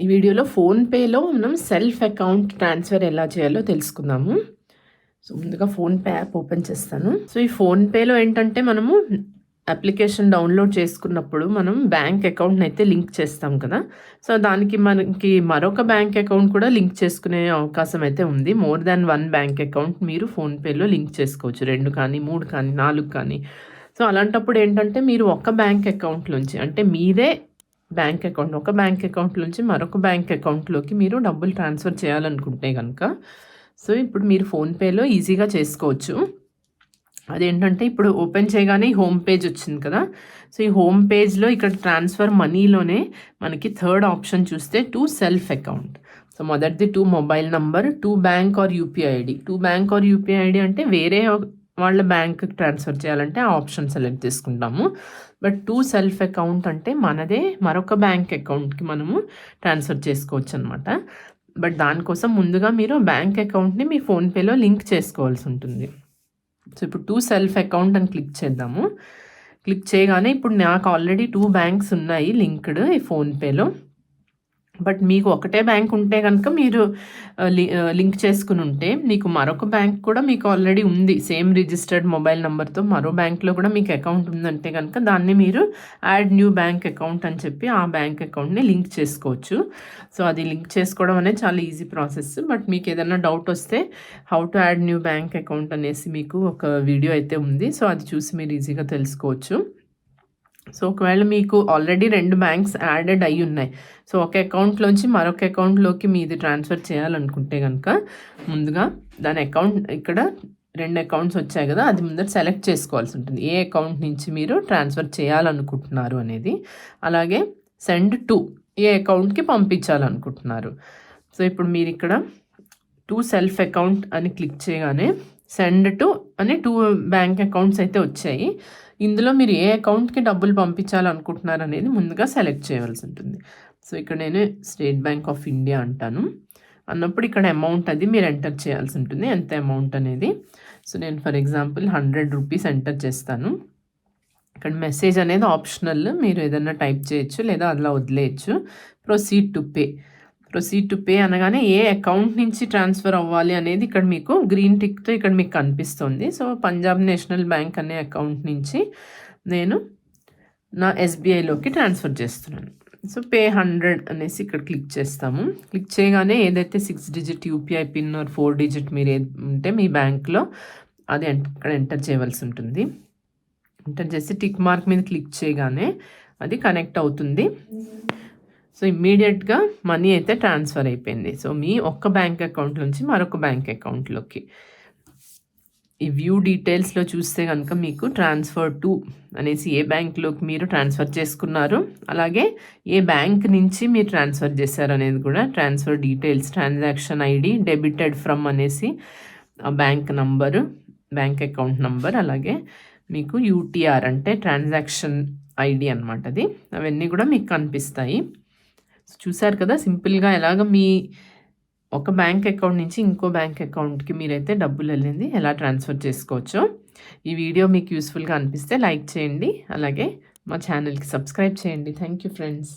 ఈ వీడియోలో ఫోన్పేలో మనం సెల్ఫ్ అకౌంట్ ట్రాన్స్ఫర్ ఎలా చేయాలో తెలుసుకుందాము. సో ముందుగా ఫోన్పే యాప్ ఓపెన్ చేస్తాను. సో ఈ ఫోన్పేలో ఏంటంటే మనము అప్లికేషన్ డౌన్లోడ్ చేసుకున్నప్పుడు మనం బ్యాంక్ అకౌంట్ని అయితే లింక్ చేస్తాం కదా. సో దానికి మనకి మరొక బ్యాంక్ అకౌంట్ కూడా లింక్ చేసుకునే అవకాశం అయితే ఉంది. More than one bank account మీరు ఫోన్పేలో లింక్ చేసుకోవచ్చు. రెండు కానీ మూడు కానీ నాలుగు కానీ. సో అలాంటప్పుడు ఏంటంటే మీరు ఒక బ్యాంక్ అకౌంట్ నుంచి అంటే మీదే బ్యాంక్ అకౌంట్. ఒక బ్యాంక్ అకౌంట్ నుంచి మరొక బ్యాంక్ అకౌంట్లోకి మీరు డబ్బులు ట్రాన్స్ఫర్ చేయాలనుకుంటే కనుక సో ఇప్పుడు మీరు ఫోన్పేలో ఈజీగా చేసుకోవచ్చు. అదేంటంటే ఇప్పుడు ఓపెన్ చేయగానే ఈ హోమ్ పేజ్ వచ్చింది కదా సో ఈ హోమ్ పేజ్లో ఇక్కడ ట్రాన్స్ఫర్ మనీలోనే మనకి థర్డ్ ఆప్షన్ చూస్తే టు సెల్ఫ్ అకౌంట్. సో మొదటిది to mobile number to bank or UPI ID. To bank or UPI ID అంటే వేరే వాళ్ళ బ్యాంక్కి ట్రాన్స్ఫర్ చేయాలంటే ఆ ఆప్షన్ సెలెక్ట్ చేసుకుంటాము. బట్ టూ సెల్ఫ్ అకౌంట్ అంటే మనదే మరొక బ్యాంక్ అకౌంట్కి మనము ట్రాన్స్ఫర్ చేసుకోవచ్చు అనమాట బట్ దానికోసం ముందుగా మీరు బ్యాంక్ అకౌంట్ని మీ ఫోన్పేలో లింక్ చేసుకోవాల్సి ఉంటుంది. సో ఇప్పుడు టూ సెల్ఫ్ అకౌంట్ అని క్లిక్ చేద్దాము. క్లిక్ చేయగానే ఇప్పుడు నాకు ఆల్రెడీ టూ బ్యాంక్స్ ఉన్నాయి లింక్డ్ ఈ ఫోన్పేలో బట్ మీకు ఒకటే బ్యాంక్ ఉంటే కనుక మీరు లింక్ చేసుకుని ఉంటే మీకు మరొక బ్యాంక్ కూడా మీకు ఆల్రెడీ ఉంది. సేమ్ రిజిస్టర్డ్ మొబైల్ నెంబర్తో మరో బ్యాంక్లో కూడా మీకు అకౌంట్ ఉందంటే కనుక దాన్ని మీరు యాడ్ న్యూ బ్యాంక్ అకౌంట్ అని చెప్పి ఆ బ్యాంక్ అకౌంట్ని లింక్ చేసుకోవచ్చు. సో అది లింక్ చేసుకోవడం అనేది చాలా ఈజీ ప్రాసెస్. బట్ మీకు ఏదైనా డౌట్ వస్తే how to add new bank account అనేసి మీకు ఒక వీడియో అయితే ఉంది. సో అది చూసి మీరు ఈజీగా తెలుసుకోవచ్చు. సో ఒకవేళ మీకు ఆల్రెడీ రెండు బ్యాంక్స్ యాడెడ్ అయి ఉన్నాయి. సో ఒక అకౌంట్లోంచి మరొక అకౌంట్లోకి మీది ట్రాన్స్ఫర్ చేయాలనుకుంటే కనుక ముందుగా దాని అకౌంట్ ఇక్కడ రెండు అకౌంట్స్ వచ్చాయి కదా అది ముందర సెలెక్ట్ చేసుకోవాల్సి ఉంటుంది. ఏ అకౌంట్ నుంచి మీరు ట్రాన్స్ఫర్ చేయాలనుకుంటున్నారు అనేది. అలాగే సెండ్ టు ఏ అకౌంట్కి పంపించాలనుకుంటున్నారు. సో ఇప్పుడు మీరు ఇక్కడ టూ సెల్ఫ్ అకౌంట్ అని క్లిక్ చేయగానే సెండ్ టు అని టూ బ్యాంక్ అకౌంట్స్ అయితే వచ్చాయి. ఇందులో మీరు ఏ అకౌంట్కి డబ్బులు పంపించాలనుకుంటున్నారు అనేది ముందుగా సెలెక్ట్ చేయవలసి ఉంటుంది. సో ఇక్కడ నేను స్టేట్ బ్యాంక్ ఆఫ్ ఇండియా అంటాను. అన్నప్పుడు ఇక్కడ అమౌంట్ అది మీరు ఎంటర్ చేయాల్సి ఉంటుంది. ఎంత అమౌంట్ అనేది? సో నేను for example hundred rupees enter చేస్తాను. ఇక్కడ మెసేజ్ అనేది ఆప్షనల్ మీరు ఏదైనా టైప్ చేయొచ్చు లేదా అలా వదిలేయచ్చు. Proceed to pay proceed to pay అనగానే ఏ అకౌంట్ నుంచి ట్రాన్స్ఫర్ అవ్వాలి అనేది ఇక్కడ మీకు గ్రీన్ టిక్తో ఇక్కడ మీకు కనిపిస్తుంది. సో పంజాబ్ నేషనల్ బ్యాంక్ అనే అకౌంట్ నుంచి నేను నా ఎస్బీఐలోకి ట్రాన్స్ఫర్ చేస్తున్నాను. సో పే హండ్రెడ్ అనేసి ఇక్కడ క్లిక్ చేస్తాము. క్లిక్ చేయగానే ఏదైతే six digit UPI pin or four digit మీరు ఉంటే మీ బ్యాంక్లో అది ఇక్కడ ఎంటర్ చేయవలసి ఉంటుంది. ఎంటర్ చేసి టిక్ మార్క్ మీద క్లిక్ చేయగానే అది కనెక్ట్ అవుతుంది. సో ఇమ్మీడియట్గా మనీ అయితే ట్రాన్స్ఫర్ అయిపోయింది. సో మీ ఒక్క బ్యాంక్ అకౌంట్ నుంచి మరొక బ్యాంక్ అకౌంట్లోకి. ఈ వ్యూ డీటెయిల్స్లో చూస్తే కనుక మీకు ట్రాన్స్ఫర్ టు అనేసి ఏ బ్యాంక్లోకి మీరు ట్రాన్స్ఫర్ చేసుకున్నారు అలాగే ఏ బ్యాంక్ నుంచి మీరు ట్రాన్స్ఫర్ చేశారు అనేది కూడా transfer details transaction ID debited from అనేసి bank number bank account number అలాగే మీకు యూటీఆర్ అంటే ట్రాన్సాక్షన్ ఐడి అనమాట అది. అవన్నీ కూడా మీకు కనిపిస్తాయి. చూశారు కదా సింపుల్గా ఎలాగ మీ ఒక బ్యాంక్ అకౌంట్ నుంచి ఇంకో బ్యాంక్ అకౌంట్కి మీరైతే డబ్బులు వెళ్ళింది ఎలా ట్రాన్స్ఫర్ చేసుకోవచ్చో. ఈ వీడియో మీకు యూస్ఫుల్గా అనిపిస్తే లైక్ చేయండి అలాగే మా ఛానల్కి సబ్స్క్రైబ్ చేయండి. Thank you friends.